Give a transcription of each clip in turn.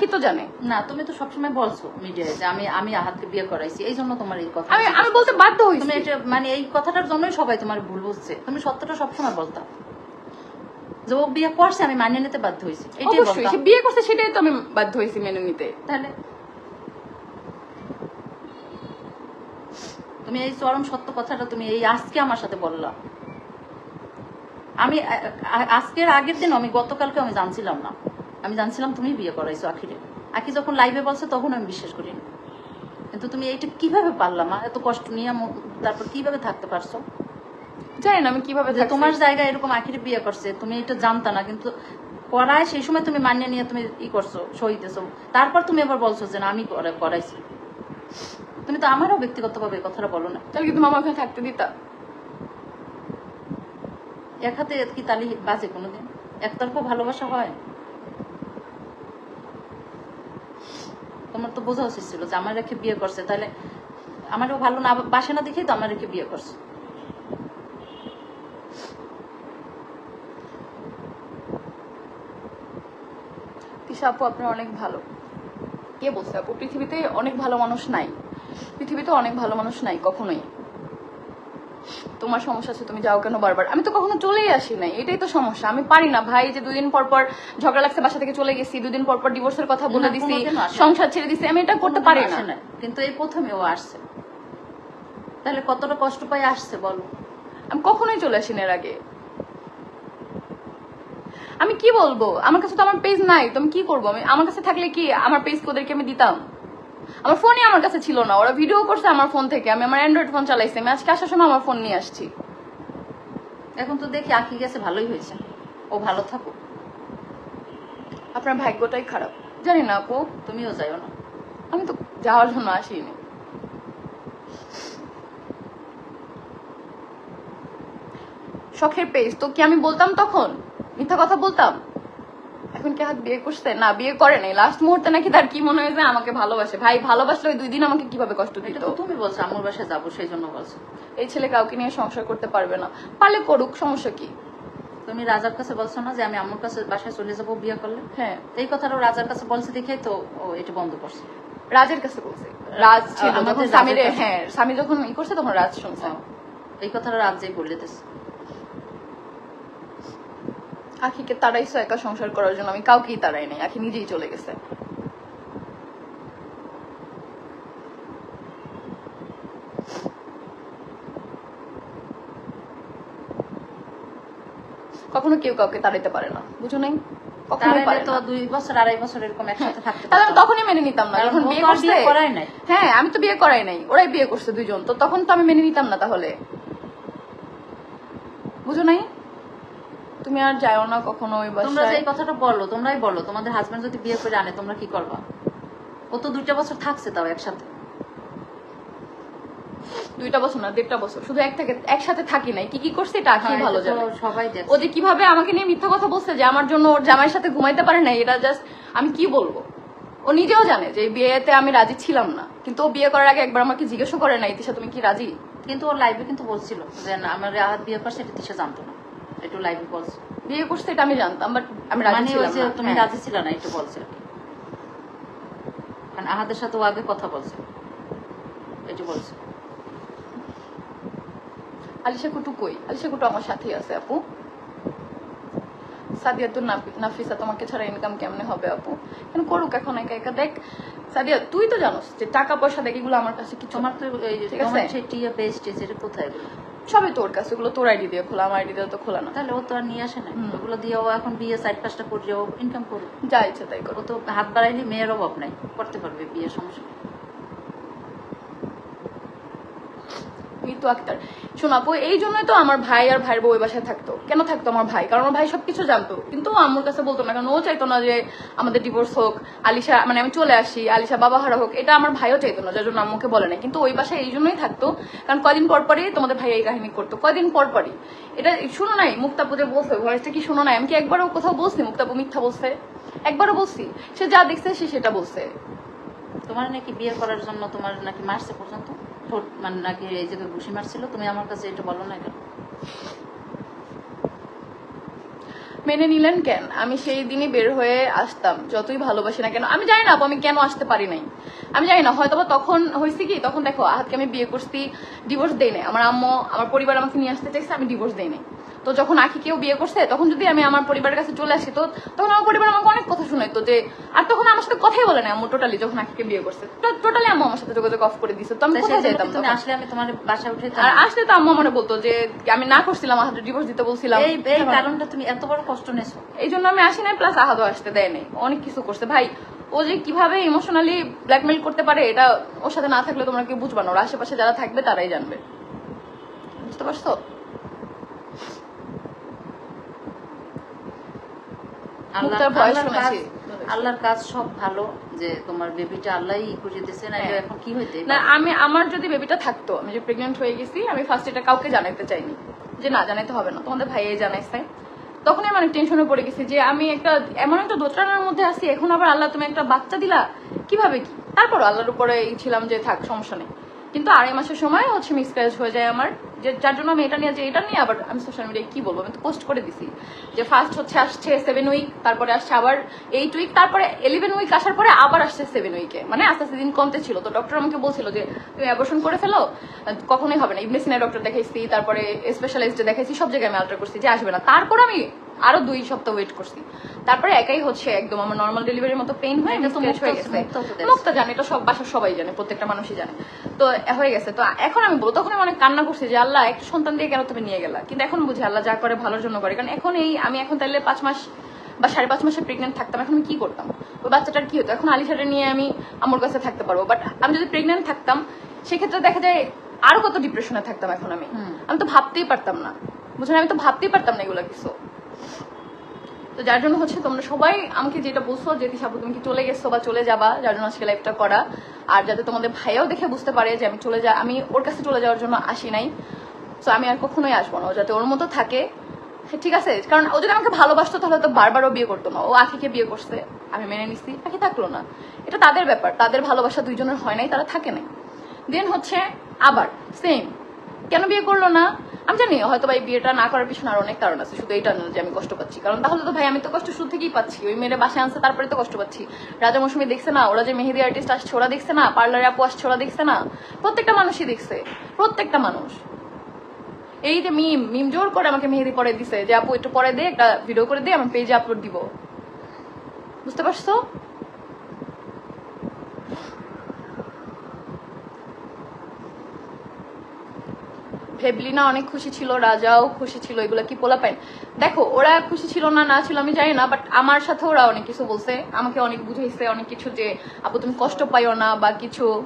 আখি তো জানে? না তুমি তো সবসময় বলছো মিডিয়ায় যে আমি আমি আহাতকে বিয়ে করাইছি এই জন্য তোমার এই কথা আমি আমি বলতে বাধ্য হইছি। তুমি এটা মানে এই কথাটার জন্যই সবাই তোমার ভুল বুঝছে। তুমি সত্যটা সবসময় বলতা। যে ও বিয়ে করছে আমি মানিয়ে নিতে বাধ্য হয়েছি এটাই অবশ্যই সে বিয়ে করছে সেটাই তো আমি বাধ্য হয়েছি মেনে নিতে। তাহলে? তুমি এই চরম সত্য কথাটা তুমি এই আজকে আমার সাথে বললা। আমি আজকের আগের দিন আমি গতকালকে আমি জানছিলাম না। আমি জানছিলাম তুমি বিয়ে করাইছো আখিরে। আখি যখন লাইভে বলছে তখন আমি বিশ্বাস করিনি কিন্তু তুমি এইটা কীভাবে পারলাম? এত কষ্ট নিয়ে তারপর কীভাবে থাকতে পারছ? জানি না আমি কীভাবে তোমার জায়গায় এরকম আখিরে বিয়ে করছে তুমি এটা জানতা না কিন্তু করায় সেই সময় তুমি মানিয়ে নিয়ে তুমি ই করছ সহিতেছো তারপর তুমি আবার বলছো যে না আমি করে- করাইছি। তুমি তো আমারও ব্যক্তিগতভাবে এই কথাটা বলো না। তাহলে কি তুমি আমার ওখানে থাকতে দিতা? এক হাতে কি তালি বাজে কোনোদিন? একতরফা ভালোবাসা হয়? তোমার তো বোঝা উচিত ছিল যে আমার রেখে বিয়ে করছে। তাহলে আমারও ভালো না বাসে না দেখেই তো আমার রেখে বিয়ে করছে। আপু আপনার অনেক ভালো। কে বলছে আপু? পৃথিবীতে অনেক ভালো মানুষ নাই। পৃথিবীতে অনেক ভালো মানুষ নাই, কখনোই। তোমার সমস্যা আছে তুমি যাও কেন বারবার? আমি তো কখনো চলেই আসি নাই এটাই তো সমস্যা। আমি পারি না ভাই যে দুদিন পর পর ঝগড়া লাগছে বাসা থেকে চলে গেছি দুদিন পর পর ডিভোর্সের কথা বলে দিছি। সংসার ছেড়ে দিছি আমি এটা করতে পারি না। কিন্তু এই প্রথমে ও আসছে। তাহলে কতটা কষ্ট পাই আসছে বলো। আমি কখনোই চলে আসি না এর আগে। আমি কি বলব? আমার কাছে তো আমার পেজ নাই তো আমি কি করব? আমি আমার কাছে থাকলে কি আমার পেজ ওদেরকে আমি দিতাম? আমার ফোনই আমার কাছে ছিল না ওরা ভিডিও করছে আমার ফোন থেকে। আমি আমার অ্যান্ড্রয়েড ফোন চালাইছি আমি আজকে আসার সময় আমার ফোন নিয়ে আসছি। এখন তো দেখি আঁকি গেছে ভালোই হয়েছে। ও ভালো থাকুক। আপনার ভাগ্যটাই খারাপ। জানি না আপু তুমিও যাইও না। আমি তো যাওয়ার জন্য আসিনি। শখের পেজ তো কি আমি বলতাম তখন? মিথ্যা কথা বলতাম? এখন কি হাত বিয়ে করছে? না বিয়ে করে নাই। লাস্ট মুহূর্তে নাকি তার কি মনে হয়েছে আমাকে ভালোবাসে? ভাই ভালোবাসলে ওই দুই দিন আমাকে কীভাবে কষ্ট দিত? তো তুমি বলছো আমার বাসায় যাব সেই জন্য বলছো। এই ছেলে কাউকে নিয়ে সংসার করতে পারবে না। পারলে করুক সমস্যা কি? তুমি রাজার কাছে বলছো না যে আমি আমার কাছে বাসায় চলে যাব বিয়ে করলে? হ্যাঁ। এই কথাটা ও রাজার কাছে বলছে দেখে তো ও এটা বন্ধ করছে। রাজের কাছে বলছে। রাজ ছিল যখন স্বামীর হ্যাঁ স্বামী যখন ই করছে তখন রাজ শুনছে। এই কথাটা রাজ্যেই বলে দিচ্ছে আখিকে তারাইছো একা সংসার করার জন্য আমি কাউকেই তারাই নাই আখি নিজেই চলে গেছে। কখনো কেউ কাউকে তাড়াইতে পারে না বুঝো নাই? তাহলে তো দুই বছর আড়াই বছর এরকম একসাথে থাকতে তাহলে তখনই মেনে নিতাম না যখন বিয়ে করছে। হ্যাঁ আমি তো বিয়ে করাই নাই ওরাই বিয়ে করছে দুইজন তো তখন তো আমি মেনে নিতাম না তাহলে। বুঝো নাই? তুমি আর যাও না কখনো ওই বাসায়। তোমরা যে বাসায় এই কথাটা বলো তোমরাই বলো তোমাদের হাজবেন্ড যদি বিয়ে করে আনে তোমরা কি করবা? ও তো দুইটা বছর থাকছে তাও একসাথে। দুইটা বছর না দেড়টা বছর। শুধু এক থেকে একসাথে থাকি নাই। কি কি করছে এটা আখি হ্যাঁ, ভালো জানে। সবাই ও যে কীভাবে আমাকে নিয়ে মিথ্যা কথা বলছে যে আমার জন্য ওর জামাইয়ের সাথে ঘুমাইতে পারে না এটা জাস্ট আমি কি বলব? ও নিজেও জানে যে বিয়েতে আমি রাজি ছিলাম না। কিন্তু ও বিয়ে করার আগে একবার আমাকে জিজ্ঞেসও করে না ইতিশা তুমি কি রাজি? কিন্তু ওর লাইফে কিন্তু বলছিল যে না আমার রাহাত বিয়ে করছে এটা তিসা জানতো না। একটু লাইভে বলছে বিয়ে করছে এটা আমি জানতাম বাট আমি রাজি মানে ছিলাম না। তুমি হ্যাঁ। রাজি ছিল না একটু বলছে। কারণ আহাদের সাথে ও আগে কথা বলছে। একটু বলছে। আলিশা কুটু কই? আলিশা কুটু আমার সাথেই আছে আপু। সাদিয়া তো নাফিসা তোমাকে ছাড়া ইনকাম কেমনে হবে আপু? কেন করুক এখন একা একা? দেখ সাদিয়া তুই তো জানোস যে টাকা পয়সা দেখ এগুলো আমার কাছে কিছু তোমার তো এই ঠিক আছে। টিয়া বেস্ট কোথায় সবই তোর কাছে ওগুলো তোর আইডি দিয়ে খোলা আমার আইডি দিয়ে তো খোলা না। তাহলে ও তো আর নিয়ে আসে না ওগুলো দিয়ে ও এখন বিয়ে সাইড পাঁচটা করে ও ইনকাম করবে যা ইচ্ছা তাই করো ও তো হাত বাড়াইলে মেয়ের অভাব নাই করতে পারবে বিয়ের সমস্যা মৃত্যু আক্তার। শোন আপু, এই জন্যই তো আমার ভাই আর ভাইয়ের বউ বাসায় থাকতো। কেন থাকতো আমার ভাই? কারণ আমার ভাই সবকিছু জানতো। কিন্তু ও আম্মুর কাছে বলতো না কারণ ও চাইতো না যে আমাদের ডিভোর্স হোক, আলিশা মানে আমি চলে আসি, আলিশা বাবা হারা হোক, এটা আমার ভাইও চাইতো না, যার জন্য আম্মুকে বলে নাই। কিন্তু ওই বাসায় এই জন্যই থাকতো, কারণ কদিন পর পরই তোমাদের ভাই এই কাহিনী করতো। কদিন পর পরই। এটা শুনো নাই? মুক্তাপু যে বলছে ভয়েসটা কি শুনো নাই? আমি কি একবারও কোথাও বলছি মুক্তাপু মিথ্যা বলছে? একবারও বলছি। সে যা দেখছে, সে সেটা বলছে। তোমার নাকি বিয়ে করার জন্য তোমার নাকি মারছে পর্যন্ত? ঠোঁট মানে নাকি এই জায়গায় ঘুষি মারছিল, তুমি আমার কাছে এটা বলো না কেন? মেনে নিলেন কেন? আমি সেই দিনই বের হয়ে আসতাম, যতই ভালোবাসি না কেন। আমি জানি না আমি কেন আসতে পারি নাই। আমি জানি না হয়তো তখন হয়েছে কি, তখন দেখো, আহাতকে আমি বিয়ে করছি ডিভোর্স দেই নাই। আমার আম্মু, আমার পরিবার আমাকে নিয়ে আসতে চাইছে, আমি ডিভোর্স দেই নাই। তো যখন আখি কেউ বিয়ে করছে, তখন যদি আমি আমার পরিবারের কাছে চলে আসি, তো তখন আমার পরিবার আমাকে অনেক কথা শোনাইতো যে আর তখন আমার সাথে কথাই বলে না আম্মু টোটালি যখন আখিকে বিয়ে করছে। টোটালি আম্মু আমার সাথে যোগাযোগ অফ করে দিছে। তো আমি কোথায় যেতাম তুমি আসলে আমি তোমার বাসায় উঠে আর আসলে তো আম্মু আমার বলতো যে আমি না করছিলাম আহাদের ডিভোর্স দিতে বলছিলাম। এই এই কারণটা তুমি এত বড় কষ্ট নেছো এই জন্য আমি আসি নাই প্লাস আহাদও আসতে দেয় নাই। অনেক কিছু করছে। ভাই ও যে কীভাবে ইমোশনালি ব্ল্যাকমেল করতে পারে এটা ওর সাথে না থাকলে তোমরা কেউ বুঝবা না। ওর আশেপাশে যারা থাকবে তারাই জানবে। বুঝতে পারছ? আল্লাহ ভয়েস শুনেছি। আল্লাহর কাজ সব ভালো যে তোমার বেবিটা আল্লাহই করে দিতেছে না হ্যাঁ। এখন কি হইতে? না আমি আমার যদি বেবিটা থাকতো আমি যে প্রেগনেন্ট হয়ে গেছি আমি ফার্স্ট এটা কাউকে জানাইতে চাইনি। যে না জানাইতে হবে না। তোমাদের ভাইয়ে জানাইছে তখনই আমি অনেক টেনশনে পড়ে গেছি যে আমি একটা এমন একটা দোটানার মধ্যে আছি এখন আবার আল্লাহ তুমি একটা বাচ্চা দিলা কীভাবে কি? তারপর আল্লাহর উপরে ছিলাম যে থাক সমস্যা নেই। কিন্তু আড়াই মাসের সময় হচ্ছে মিসক্যারেজ হয়ে যায় আমার। যে, যার জন্য আমি এটা নিয়ে, যে, এটা নিয়ে আবার আমি সোশ্যাল মিডিয়ায় কি বলব? আমি তো পোস্ট করে দিছি। যে ফার্স্ট হচ্ছে আসছে সেভেন উইক তারপরে আসছে আবার এইট উইক তারপরে ইলেভেন উইক আসার পরে আবার আসছে সেভেন উইকে মানে আস্তে আস্তে দিন কমতে ছিল। তো ডক্টর আমাকে বলছিল যে, তুমি অ্যাবর্শন করে ফেলো? কখনোই হবে না। ইবনে সিনাই ডক্টর দেখাইছি, তারপরে স্পেশালিস্টে দেখাইছি, সব জায়গায় আমি আল্ট্রা করছি যে আসবে না। তারপর আমি আরও দুই সপ্তাহ ওয়েট করছি। তারপরে একাই হচ্ছে একদম আমার নর্মাল ডেলিভারির মতো পেইন হয়ে এটা তো হয়ে গেছে। মুক্ত তো জানে এটা সব বাসার সবাই জানে প্রত্যেকটা মানুষই জানে। তো হয়ে গেছে তো এখন আমি বলব তখন আমি অনেক কান্না করছি যে আল্লাহ একটা সন্তান দিয়ে কেন তুমি নিয়ে গেলা? কিন্তু এখন বুঝি আল্লাহ যা করে ভালোর জন্য করে। কারণ এখন এই আমি এখন তাহলে পাঁচ মাস বা সাড়ে পাঁচ মাসে প্রেগনেন্ট থাকতাম এখন আমি কি করতাম? ওই বাচ্চাটার কি হতো? এখন আলিশাটা নিয়ে আমি আমার কাছে থাকতে পারব। বাট আমি যদি প্রেগনেন্ট থাকতাম সেক্ষেত্রে দেখা যায় আরও কত ডিপ্রেশনে থাকতাম এখন আমি। আমি তো ভাবতেই পারতাম না। বুঝলেন? আমি তো ভাবতেই পারতাম না এগুলো কিছু। তো যার জন্য হচ্ছে তোমরা সবাই আমাকে যেটা বলছো যে তিশাপু তুমি কি চলে গেছো বা চলে যাবা, যার জন্য আজকে লাইভটা করা। আর যাতে তোমাদের ভাইয়াও দেখে বুঝতে পারে যে আমি চলে যা, আমি ওর কাছে চলে যাওয়ার জন্য আসি নাই। তো আমি আর কখনোই আসব না যাতে ওর মতো থাকে। ঠিক আছে, কারণ ও যদি আমাকে ভালোবাসতো তাহলে তো বারবারও বিয়ে করতো না। ও আখিকে বিয়ে করছে, আমি মেনে নিছি, আখি থাকল না। এটা তাদের ব্যাপার, তাদের ভালোবাসা দুইজনের হয় নাই, তারা থাকে নাই। দেন হচ্ছে আবার সেম কেন বিয়ে করল না? আমি জানি, হয়তো ভাই বিয়েটা না করার পিছনে আর অনেক কারণ আছে, শুধু এইটা না যে আমি কষ্ট পাচ্ছি। কারণ তাহলে তো ভাই, আমি তো কষ্ট শুরু থেকেই পাচ্ছি। ওই মেয়েরা বাসায় আনছে, তারপরে তো কষ্ট পাচ্ছি। রাজা মৌসুমি দেখছে না, ওরা যে মেহেদি আর্টিস্ট আসছে, ওরা দেখছে না পার্লারে আপু আসছে, ওরা দেখছে না। প্রত্যেকটা মানুষই দেখছে, প্রত্যেকটা মানুষ। এই যে মিম মিম জোর করে আমাকে মেহেদি পরে দিছে, যে আপু একটু পরে দে, একটা ভিডিও করে দে, আমি পেজে আপলোড দিব। বুঝতে পারছ? ফেবলিনা অনেক খুশি ছিল রাজাও খুশি ছিল এগুলো কি পোলা পাইন দেখো ওরা খুশি ছিল না না ছিল আমি জানি না বাট আমার সাথে ওরা অনেক কিছু বলছে। আমাকে অনেক বুঝাইছে অনেক কিছু যে আপু তুমি কষ্ট পাইও না বা কিছু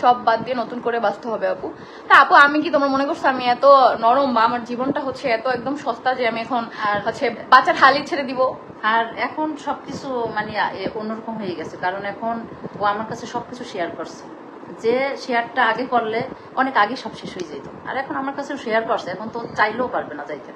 সব বাদ দিয়ে নতুন করে বাঁচতে হবে আপু। তা আপু আমি কি তোমার মনে করছ আমি এত নরম বা আমার জীবনটা হচ্ছে এত একদম সস্তা যে আমি এখন আর- হচ্ছে বাচ্চার হালি ছেড়ে দিব? আর এখন সবকিছু মানে অন্যরকম হয়ে গেছে। কারণ এখন ও আমার কাছে সবকিছু শেয়ার করছে। যে শেয়ারটা আগে করলে অনেক আগে সব শেষ হয়ে যেত আর এখন আমার কাছে শেয়ার করছে, এখন তো চাইলেও পারবে না যাইতে।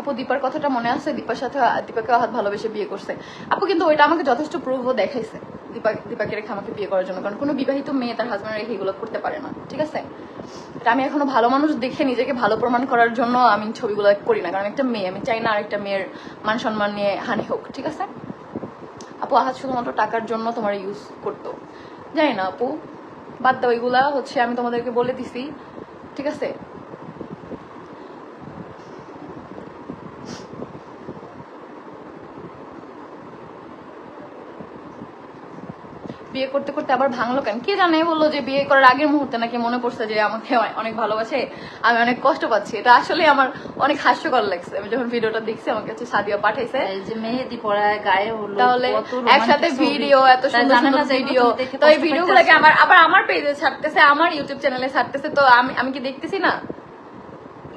আপু, দীপার কথাটা মনে আছে? দীপার সাথে, দীপাকে হাত ভালোবেসে বিয়ে করছে। আপু, কিন্তু ওইটা আমাকে যথেষ্ট প্রুভও দেখাইছে দীপা, দীপাকে রেখে আমাকে বিয়ে করার জন্য। কারণ কোনো বিবাহিত মেয়ে তার হাজব্যান্ড রেখে এগুলো করতে পারে না, ঠিক আছে? এটা আমি এখনও ভালো মানুষ দেখে নিজেকে ভালো প্রমাণ করার জন্য আমি ছবিগুলো করি না। কারণ একটা মেয়ে, আমি চাই না আরেকটা মেয়ের মান সম্মান নিয়ে হানি হোক, ঠিক আছে? আপু আহাত শুধুমাত্র টাকার জন্য তোমার ইউজ করতো। জানি না আপু। বাদ দাও এগুলা হচ্ছে আমি তোমাদেরকে বলে দিছি। ঠিক আছে? বিয়ে করতে করতে আবার ভাঙলো কেন? কে জানে বলল যে বিয়ে করার আগের মুহূর্তে নাকি মনে পড়ছে যে আমাকে অনেক ভালোবাসে আমি অনেক কষ্ট পাচ্ছি। এটা আসলে আমার অনেক হাস্যকর লাগছে। আমি যখন ভিডিওটা দেখছি আমার কাছে সাদিয়া পাঠাইছে। যে মেহেদি পড়ায় গায়ে হলো তাহলে একসাথে ভিডিও এত সুন্দর সুন্দর ভিডিও তো এই ভিডিওগুলোকে আমার আবার আমার পেজে ছাড়তেছে আমার ইউটিউব চ্যানেলে ছাড়তেছে। তো আমি আমি কি দেখতেছি না?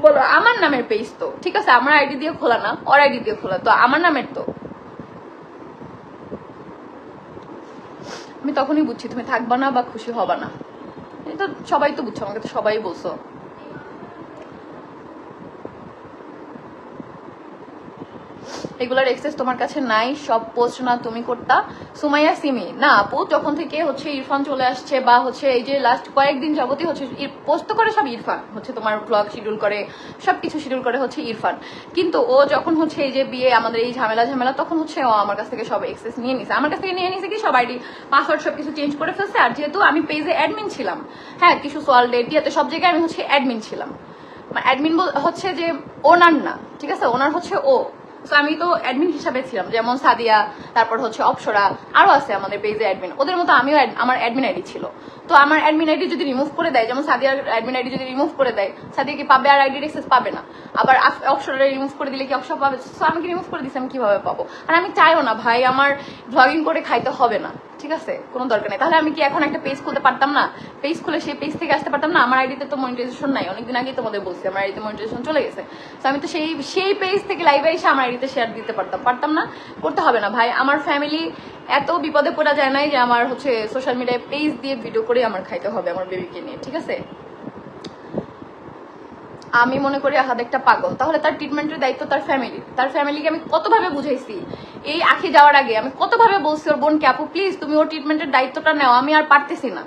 বলো আমার নামের পেজ তো। ঠিক আছে আমার আইডি দিয়ে খোলা না ওর আইডি দিয়ে খোলা। তো আমার নামের তো। আমি তখনই বুঝছি তুমি থাকবা না বা খুশি হবা না। এটা সবাই তো বুঝছ, আমাকে তো সবাই বলছো। রেগুলার এক্সেস তোমার কাছে নাই, সব পোস্ট না তুমি করতা। সুমাইয়া, সিমি, না, আপু যখন থেকে হচ্ছে ইরফান চলে আসছে বা হচ্ছে এই যে লাস্ট কয়েকদিন যাবতই হচ্ছে পোস্ট তো করে সব ইরফান, হচ্ছে তোমার ব্লগ শিডিউল করে সব কিছু শিডিউল করে হচ্ছে ইরফান। কিন্তু ও যখন হচ্ছে এই যে বিয়ে, আমাদের এই ঝামেলা ঝামেলা, তখন হচ্ছে ও আমার কাছ থেকে সব এক্সেস নিয়ে নিছে। আমার কাছ থেকে নিয়ে নিছে কি, সব আইডি পাসওয়ার্ড সব কিছু চেঞ্জ করে ফেলছে। আর যেহেতু আমি পেজে অ্যাডমিন ছিলাম হ্যাঁ কিছু সোয়াল ডেট ইয়াতে সব জায়গায় আমি হচ্ছে অ্যাডমিন ছিলাম। অ্যাডমিন হচ্ছে যে ওনার না, ঠিক আছে? ওনার হচ্ছে ও। তো আমি তো অ্যাডমিন হিসাবে ছিলাম, যেমন সাদিয়া, তারপর হচ্ছে অপসরা আরও আছে আমাদের পেজে অ্যাডমিন ওদের মতো আমিও আমার অ্যাডমিন আইডি ছিল। তো আমার অ্যাডমিন আইডি যদি রিমুভ করে দেয়, যেমন সাদিয়ার অ্যাডমিন আইডি যদি রিমুভ করে দেয়, সাদিয়া কি পাবে আর আইডি অ্যাক্সেস পাবে না? আবার অপসরা রিমুভ করে দিলে কি অপসর পাবে? সো আমি কি রিমুভ করে দিচ্ছি আমি কীভাবে পাবো? আর আমি চাইও না, ভাই, আমার ভ্লগিং করে খাইতে হবে না। ঠিক আছে? কোনো দরকার নেই। তাহলে আমি কি এখন একটা পেজ খুলতে পারতাম না? পেজ খুলে সেই পেজ থেকে আসতে পারতাম না? আমার আইডিতে তো মনিটাইজেশন নাই। অনেকদিন আগেই তোমাদের বলছি, আমার আইডিতে মনিটাইজেশন চলে গেছে। তো আমি তো সেই সেই পেজ থেকে লাইভে এসে আমার আইডিতে শেয়ার দিতে পারতাম। পারতাম না? করতে হবে না, ভাই। আমার ফ্যামিলি এত বিপদে পড়া যায় নাই যে আমার হচ্ছে সোশ্যাল মিডিয়ায় পেজ দিয়ে ভিডিও করে আমার খাইতে হবে, আমার বেবিকে নিয়ে। ঠিক আছে? আমি মনে করি আহাদ একটা পাগল। তাহলে তার ট্রিটমেন্টের দায়িত্ব তার ফ্যামিলি তার ফ্যামিলিকে আমি কতভাবে বুঝাইছি? এই আখি যাওয়ার আগে আমি কতভাবে বলছি ওর বোনকে, আপু প্লিজ তুমি ওর ট্রিটমেন্টের দায়িত্বটা নেও, আমি আর পারতেছি না।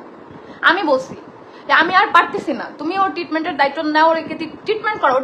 আমি বলছি আমি আর পারতেছি না। তুমি ওর ট্রিটমেন্টের দায়িত্ব নাও, ওর ট্রিটমেন্ট করো